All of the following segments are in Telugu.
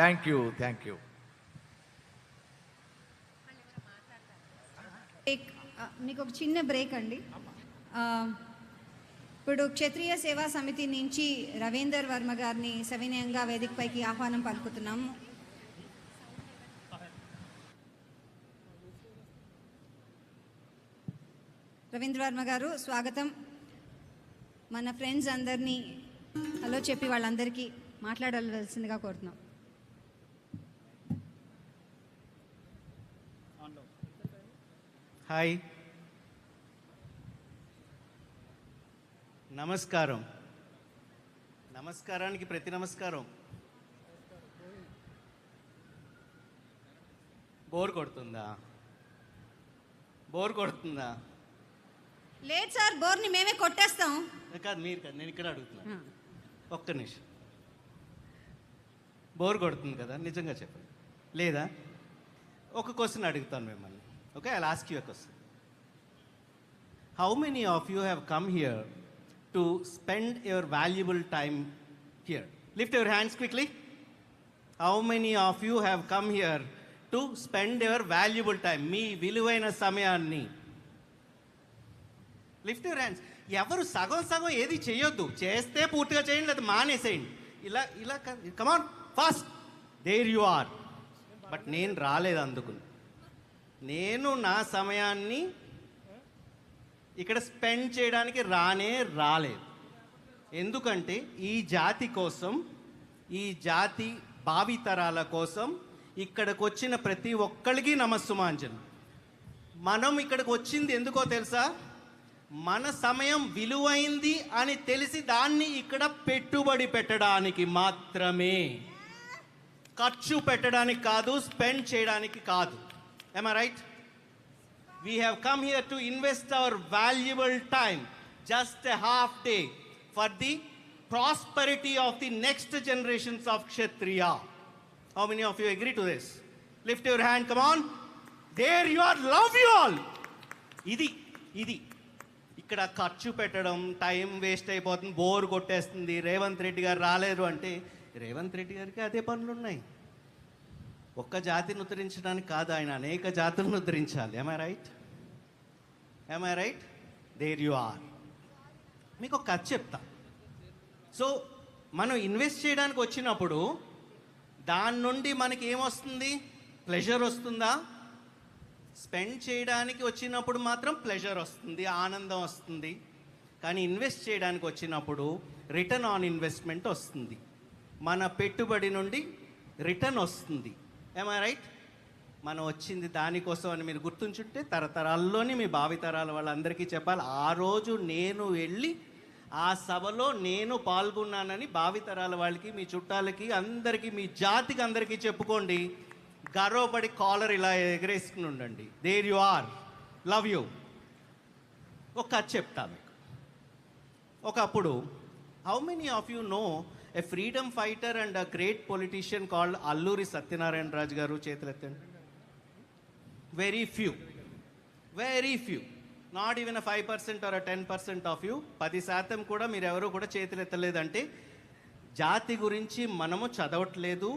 థ్యాంక్ యూ థ్యాంక్ యూ మీకు ఒక చిన్న బ్రేక్ అండి. Uh, ఇప్పుడు క్షత్రియ సేవా సమితి నుంచి రవీందర్ వర్మ గారిని సవినయంగా వేదికపైకి ఆహ్వానం పలుకుతున్నాము. రవీంద్ర వర్మ గారు స్వాగతం. మన ఫ్రెండ్స్ అందరినీ హలో చెప్పి వాళ్ళందరికీ మాట్లాడవలసిందిగా కోరుతున్నాం. హాయ్. నమస్కారం. నమస్కారానికి ప్రతి నమస్కారం. బోర్ కొడుతుందా? బోర్ కొడుతుందా? లేదు సార్ బోర్ని మేమే కొట్టేస్తాం. కాదు మీరు కాదు నేను ఇక్కడ అడుగుతున్నా. ఒక్క నిమిషం. బోర్ కొడుతుంది కదా నిజంగా చెప్పండి. లేదా? ఒక క్వశ్చన్ అడుగుతాను మిమ్మల్ని. Okay I ask you question how many of you have come here to spend your valuable time here lift your hands quickly how many of you have come here to spend your valuable time మీ విలువైన సమయాన్ని. లిఫ్ట్ యువర్ హ్యాండ్స్ ఎవరు సగం సగం ఏది చేయొద్దు. చేస్తే పూర్తిగా చేయండి లేదా మానేసేయండి. ఇలా ఇలా come on fast there you are but నేను రాలేదు అందుకు. నేను నా సమయాన్ని ఇక్కడ స్పెండ్ చేయడానికి రానే రాలేదు. ఎందుకంటే ఈ జాతి కోసం ఈ జాతి భావితరాల కోసం ఇక్కడికి వచ్చిన ప్రతి ఒక్కరికి నమస్సుమాంజలు మనం ఇక్కడికి వచ్చింది ఎందుకో తెలుసా? మన సమయం విలువైంది అని తెలిసి దాన్ని ఇక్కడ పెట్టుబడి పెట్టడానికి మాత్రమే. ఖర్చు పెట్టడానికి కాదు స్పెండ్ చేయడానికి కాదు. Am I right? we have come here to invest our valuable time, just a half day, for the prosperity of the next generations of Kshatriya. How many of you agree to this? Lift your hand, come on. There you are, love you all. ఇది ఇది ఇక్కడ ఖర్చు పెట్టడం టైం వేస్ట్ అయిపోతుంది బోర్ కొట్టేస్తుంది రేవంత్ రెడ్డి గారు రాలేరు అంటే రేవంత్ రెడ్డి గారికి అదే పనులు ఉన్నాయి ఒక్క జాతిని ఉద్ధరించడానికి కాదు ఆయన అనేక జాతులను ఉద్ధరించాలి. I right I right there you are మీకు ఒక కథ చెప్తా. సో మనం ఇన్వెస్ట్ చేయడానికి వచ్చినప్పుడు దాని నుండి మనకి ఏమొస్తుంది ప్లెజర్ వస్తుందా? స్పెండ్ చేయడానికి వచ్చినప్పుడు మాత్రం ప్లెజర్ వస్తుంది ఆనందం వస్తుంది. కానీ ఇన్వెస్ట్ చేయడానికి వచ్చినప్పుడు రిటర్న్ ఆన్ ఇన్వెస్ట్మెంట్ వస్తుంది. మన పెట్టుబడి నుండి రిటర్న్ వస్తుంది. ఏమా రైట్ మనం వచ్చింది దానికోసం అని మీరు గుర్తుంచుంటే తరతరాల్లోని మీ భావితరాల వాళ్ళందరికీ చెప్పాలి. ఆ రోజు నేను వెళ్ళి ఆ సభలో నేను పాల్గొన్నానని భావితరాల వాళ్ళకి మీ చుట్టాలకి అందరికీ మీ జాతికి అందరికీ చెప్పుకోండి. గర్వపడి కాలర్ ఇలా ఎగరేసుకుని ఉండండి. There you are love you ఒక కథ చెప్తా మీకు. ఒకప్పుడు how many of you know a freedom fighter and a great politician called Alluri Satyanarayana Raju garu చేతులెత్తండి. Very few very few not even a five percent or ten percent of you పది శాతం కూడా మీరు ఎవరు కూడా చేతులెత్తలేదంటే జాతి గురించి మనము చదవట్లేదు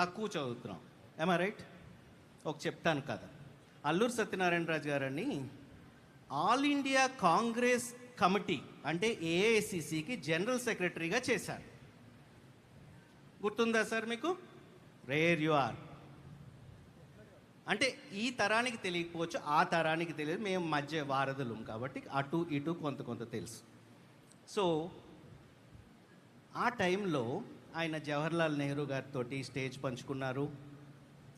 తక్కువ చదువుతున్నాం. ఏమా రైట్ ఒక చెప్తాను కదా అల్లూరు సత్యనారాయణ రాజు గారని ఆల్ ఇండియా కాంగ్రెస్ కమిటీ అంటే ఏఐసిసికి జనరల్ సెక్రటరీగా చేశారు. గుర్తుందా సార్ మీకు? రేర్ యు ఆర్ అంటే ఈ తరానికి తెలియకపోవచ్చు ఆ తరానికి తెలియదు. మేము మధ్య వారధులం కాబట్టి అటు ఇటు కొంత కొంత తెలుసు. సో ఆ టైంలో ఆయన జవహర్లాల్ నెహ్రూ గారితో స్టేజ్ పంచుకున్నారు.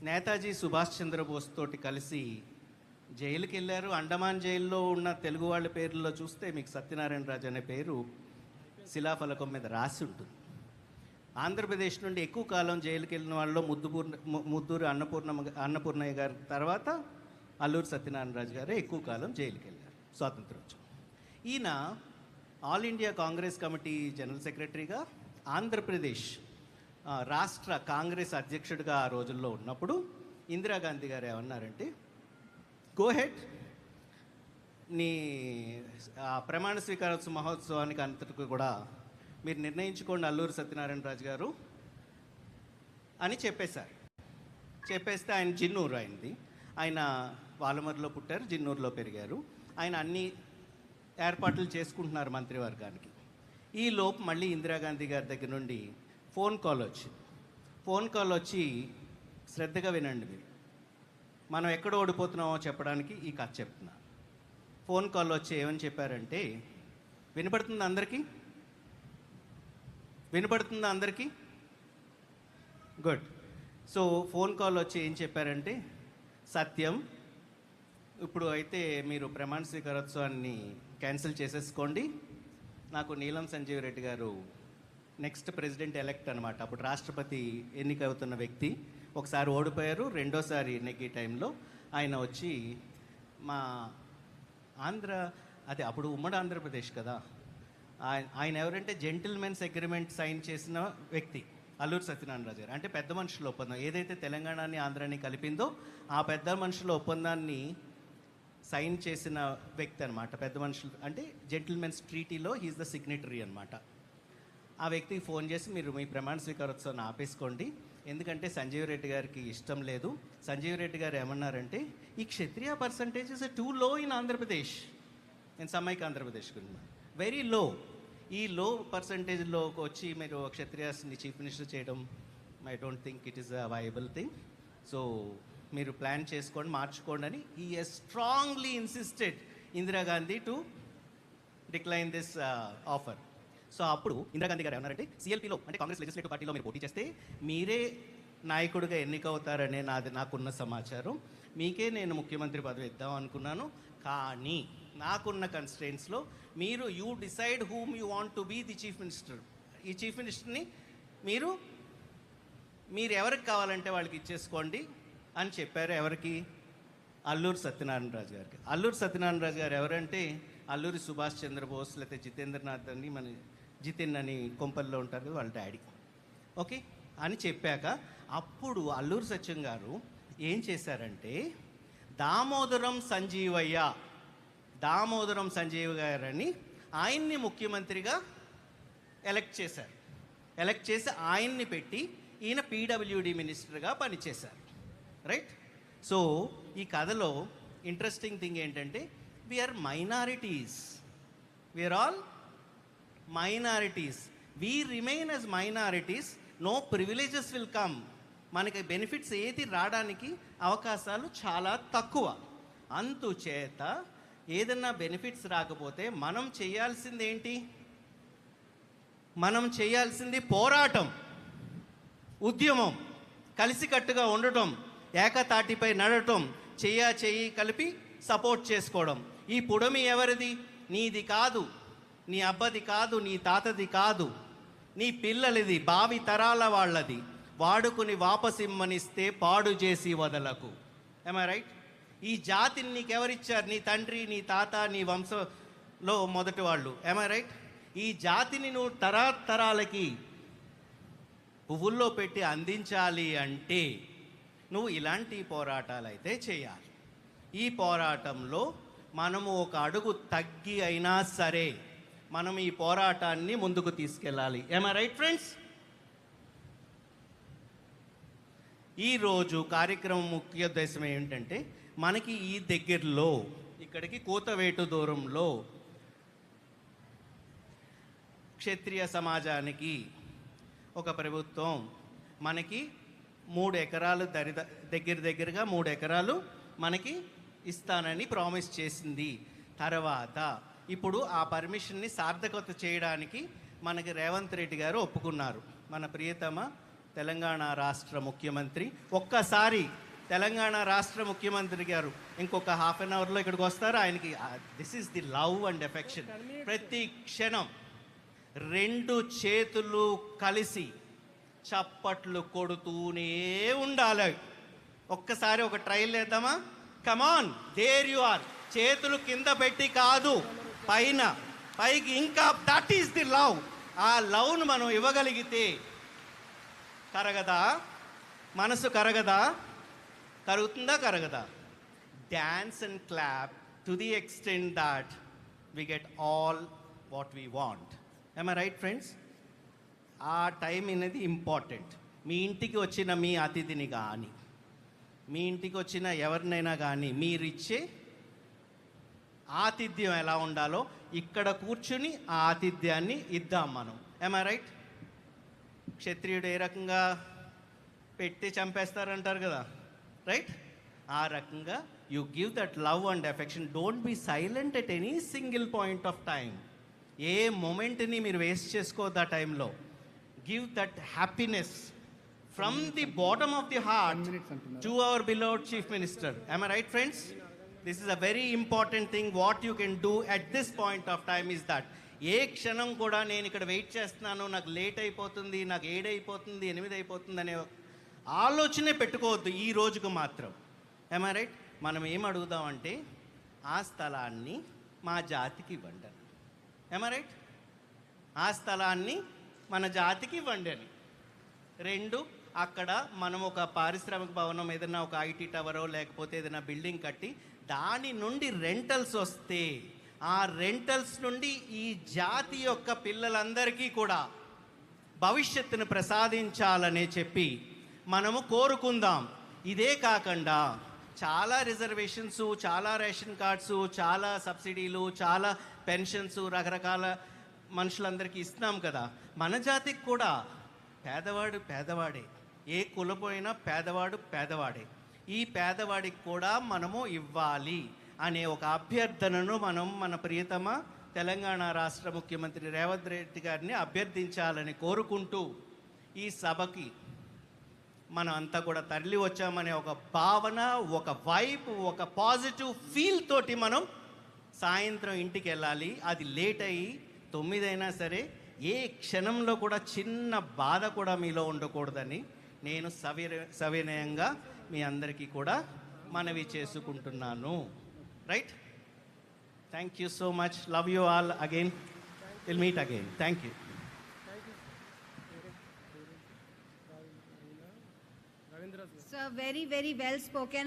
నేతాజీ సుభాష్ చంద్రబోస్ తోటి కలిసి జైలుకి వెళ్ళారు అండమాన్ జైల్లో ఉన్న తెలుగు వాళ్ళ పేర్లలో చూస్తే మీకు సత్యనారాయణ రాజు అనే పేరు శిలాఫలకం మీద రాసి ఉంటుంది. ఆంధ్రప్రదేశ్ నుండి ఎక్కువ కాలం జైలుకి వెళ్ళిన వాళ్ళు ముద్దుపూర్ణ ముద్దూరు అన్నపూర్ణ అన్నపూర్ణయ్య గారి తర్వాత అల్లూరు సత్యనారాయణ రాజు గారే ఎక్కువ కాలం జైలుకి వెళ్ళారు స్వాతంత్రోత్సవం. ఈయన All India Congress Committee general సెక్రటరీగా ఆంధ్రప్రదేశ్ రాష్ట్ర కాంగ్రెస్ అధ్యక్షుడిగా ఆ రోజుల్లో ఉన్నప్పుడు ఇందిరాగాంధీ గారు ఏమన్నారంటే గోహెడ్ నీ ప్రమాణ స్వీకారోత్సవ మహోత్సవానికి అంతటికి కూడా మీరు నిర్ణయించుకోండి అల్లూరు సత్యనారాయణ రాజు గారు అని చెప్పేశారు. చెప్పేస్తే ఆయన జిన్నూరు అయింది ఆయన వాలమర్లో పుట్టారు జిన్నూరులో పెరిగారు. ఆయన అన్ని ఏర్పాట్లు చేసుకుంటున్నారు మంత్రివర్గానికి. ఈ లోపు మళ్ళీ ఇందిరాగాంధీ గారి దగ్గర నుండి ఫోన్ కాల్ వచ్చింది. ఫోన్ కాల్ వచ్చి శ్రద్ధగా వినండి మీరు. మనం ఎక్కడ ఓడిపోతున్నామో చెప్పడానికి ఈ కథ చెప్తున్నా. ఫోన్ కాల్ వచ్చి ఏమని చెప్పారంటే వినపడుతుంది అందరికీ? వినపడుతుందా అందరికీ? గుడ్ సో ఫోన్ కాల్ వచ్చి ఏం చెప్పారంటే సత్యం ఇప్పుడు అయితే మీరు ప్రమాణ స్వీకారోత్సవాన్ని క్యాన్సిల్ చేసేసుకోండి. నాకు నీలం సంజీవ్ రెడ్డి గారు నెక్స్ట్ ప్రెసిడెంట్ ఎలెక్ట్ అనమాట అప్పుడు రాష్ట్రపతి ఎన్నిక అవుతున్న వ్యక్తి. ఒకసారి ఓడిపోయారు. రెండోసారి నెగ్గి టైంలో ఆయన వచ్చి మా ఆంధ్ర అదే అప్పుడు ఉమ్మడి ఆంధ్రప్రదేశ్ కదా. ఆయన ఆయన ఎవరంటే జెంటిల్మెన్స్ అగ్రిమెంట్ సైన్ చేసిన వ్యక్తి అల్లూరు సత్యనారాయణరాజు గారు. అంటే పెద్ద మనుషుల ఒప్పందం. ఏదైతే తెలంగాణని ఆంధ్రాని కలిపిందో ఆ పెద్ద మనుషుల ఒప్పందాన్ని సైన్ చేసిన వ్యక్తి అనమాట పెద్ద మనుషులు అంటే జెంటిల్మెన్స్ ట్రీటీలో హీఈస్ ద సిగ్నేటరీ అనమాట ఆ వ్యక్తికి ఫోన్ చేసి మీరు మీ ప్రమాణ స్వీకారోత్సవాన్ని ఆపేసుకోండి. ఎందుకంటే సంజీవ్ రెడ్డి గారికి ఇష్టం లేదు. సంజీవ్ రెడ్డి గారు ఏమన్నారంటే ఈ Kshatriya percentage is too low in Andhra Pradesh నేను సమైక్ ఆంధ్రప్రదేశ్ గురించి వెరీ లో ఈ లో పర్సంటేజ్లోకి వచ్చి మీరు క్షత్రియాస్ని చీఫ్ మినిస్టర్ చేయడం I don't think it is a viable thing so మీరు ప్లాన్ చేసుకోండి మార్చుకోండి అని ఈ strongly insisted Indira Gandhi to decline this offer so అప్పుడు ఇందిరాగాంధీ గారు ఏమన్నారంటే సిఎల్పిలో అంటే కాంగ్రెస్ లెజిస్లేటివ్ పార్టీలో మీరు పోటీ చేస్తే మీరే నాయకుడిగా ఎన్నికవుతారనే నాది నాకున్న సమాచారం. మీకే నేను ముఖ్యమంత్రి పదవి ఇద్దాం అనుకున్నాను కానీ నాకున్న కన్స్టెంట్స్లో మీరు you decide whom you want to be the chief minister ఈ చీఫ్ మినిస్టర్ని మీరు మీరు ఎవరికి కావాలంటే వాళ్ళకి ఇచ్చేసుకోండి అని చెప్పారు ఎవరికి? అల్లూరు సత్యనారాయణరాజు గారికి. అల్లూరు సత్యనారాయణరాజు గారు ఎవరంటే అల్లూరి సుభాష్ చంద్రబోస్ లేకపోతే జితేంద్రనాథ్ అని మన జితిన్ అని కొంపల్లో ఉంటారు కదా వాళ్ళ డాడీ. ఓకే? అని చెప్పాక అప్పుడు అల్లూరు సత్యం గారు ఏం చేశారంటే దామోదరం సంజీవయ్య దామోదరం సంజీవ్ గారని ఆయన్ని ముఖ్యమంత్రిగా ఎలక్ట్ చేశారు. ఎలక్ట్ చేసి ఆయన్ని పెట్టి ఈయన పీడబ్ల్యూడి మినిస్టర్గా పనిచేశారు. రైట్ సో ఈ కథలో ఇంట్రెస్టింగ్ థింగ్ ఏంటంటే we are minorities we are all minorities we remain as minorities no privileges will come మనకి బెనిఫిట్స్ ఏది రావడానికి అవకాశాలు చాలా తక్కువ. అందుచేత ఏదన్నా బెనిఫిట్స్ రాకపోతే మనం చేయాల్సింది ఏంటి మనం చేయాల్సింది పోరాటం ఉద్యమం కలిసికట్టుగా ఉండటం ఏకతాటిపై నడటం చెయ్య చెయ్యి కలిపి సపోర్ట్ చేసుకోవడం. ఈ పుడమి ఎవరిది? నీది కాదు. నీ అబ్బది కాదు నీ తాతది కాదు. నీ పిల్లలది భావి తరాల వాళ్ళది. వాడుకుని వాపసిమ్మనిస్తే పాడు చేసి వదలకు. ఐ రైట్ ఈ జాతిని నీకెవరిచ్చారు? నీ తండ్రి నీ తాత నీ వంశంలో మొదటి వాళ్ళు. ఏమై రైట్ ఈ జాతిని నువ్వు తరాతరాలకి పువ్వుల్లో పెట్టి అందించాలి అంటే నువ్వు ఇలాంటి పోరాటాలు అయితే చేయాలి. ఈ పోరాటంలో మనము ఒక అడుగు తగ్గి అయినా సరే మనం ఈ పోరాటాన్ని ముందుకు తీసుకెళ్ళాలి. ఏమై రైట్ ఫ్రెండ్స్ ఈరోజు కార్యక్రమం ముఖ్య ఉద్దేశం ఏంటంటే మనకి ఈ దగ్గరలో ఇక్కడికి కూతవేటు దూరంలో క్షత్రియ సమాజానికి ఒక ప్రభుత్వం మనకి మూడు ఎకరాలు దరి దగ్గర దగ్గరగా మూడు ఎకరాలు మనకి ఇస్తానని ప్రామిస్ చేసింది. తర్వాత ఇప్పుడు ఆ పర్మిషన్ని సార్థకత చేయడానికి మనకి రేవంత్ రెడ్డి గారు ఒప్పుకున్నారు. మన ప్రియతమ తెలంగాణ రాష్ట్ర ముఖ్యమంత్రి ఒక్కసారి తెలంగాణ రాష్ట్ర ముఖ్యమంత్రి గారు ఇంకొక హాఫ్ అన్ అవర్లో ఇక్కడికి వస్తారు. ఆయనకి this is the love and affection ప్రతి క్షణం రెండు చేతులు కలిసి చప్పట్లు కొడుతూనే ఉండాలి. ఒక్కసారి ఒక ట్రైల్ వేద్దామా? కమాన్ దేర్ యు ఆర్ చేతులు కింద పెట్టి కాదు పైన పైకి ఇంకా దట్ ఈస్ ది లవ్ ఆ లవ్ను మనం ఇవ్వగలిగితే కరగదా? మనసు కరగదా? కరుగుతుందా కరగదా? Dance and clap to the extent that we get all what we want I right friends ఆ టైం అనేది ఇంపార్టెంట్ మీ ఇంటికి వచ్చిన మీ అతిథిని కానీ మీ ఇంటికి వచ్చిన ఎవరినైనా కానీ మీరిచ్చే ఆతిథ్యం ఎలా ఉండాలో ఇక్కడ కూర్చుని ఆ ఆతిథ్యాన్ని ఇద్దాం మనం. ఐ రైట్ క్షత్రియుడు ఏ రకంగా పెట్టి చంపేస్తారంటారు కదా? రైట్ ఆ రకంగా you give that love and affection don't be silent at any single point of time ఏ మూమెంట్ని మీరు వేస్ట్ చేసుకోవద్దు ఆ టైంలో give that happiness from the bottom of the heart to our beloved chief minister I'm right friends this is a very important thing what you can do at this point of time is that ఏ క్షణం కూడా నేను ఇక్కడ వెయిట్ చేస్తున్నాను. నాకు లేట్ అయిపోతుంది. నాకు ఏడైపోతుంది. ఎనిమిది అయిపోతుంది అనే ఆలోచనే పెట్టుకోవద్దు ఈ రోజుకు మాత్రం. ఏమా రైట్ మనం ఏం అడుగుదామంటే ఆ స్థలాన్ని మా జాతికి ఇవ్వండి ఏమా రైట్ ఆ స్థలాన్ని మన జాతికి ఇవ్వండి అని. రెండు అక్కడ మనం ఒక పారిశ్రామిక భవనం ఏదైనా ఒక ఐటీ టవరో లేకపోతే ఏదైనా బిల్డింగ్ కట్టి దాని నుండి రెంటల్స్ వస్తే ఆ రెంటల్స్ నుండి ఈ జాతి యొక్క పిల్లలందరికీ కూడా భవిష్యత్తును ప్రసాదించాలనే చెప్పి మనము కోరుకుందాం. ఇదే కాకుండా చాలా రిజర్వేషన్స్ చాలా రేషన్ కార్డ్స్ చాలా సబ్సిడీలు చాలా పెన్షన్స్ రకరకాల మనుషులందరికీ ఇస్తున్నాం కదా. మన జాతికి కూడా పేదవాడు పేదవాడే. ఏ కులపోయినా పేదవాడు పేదవాడే. ఈ పేదవాడికి కూడా మనము ఇవ్వాలి అనే ఒక అభ్యర్థనను మనం మన ప్రియతమ తెలంగాణ రాష్ట్ర ముఖ్యమంత్రి రేవంత్ రెడ్డి గారిని అభ్యర్థించాలని కోరుకుంటూ ఈ సభకి మనం అంతా కూడా తరలి వచ్చామనే ఒక భావన ఒక వైబ్ ఒక పాజిటివ్ ఫీల్ తోటి మనం సాయంత్రం ఇంటికి వెళ్ళాలి. అది లేట్ అయ్యి తొమ్మిదైనా సరే ఏ క్షణంలో కూడా చిన్న బాధ కూడా మీలో ఉండకూడదని నేను సవిర సవినయంగా మీ అందరికీ కూడా మనవి చేసుకుంటున్నాను. Right thank you so much love you all again will meet again thank you So very, very well spoken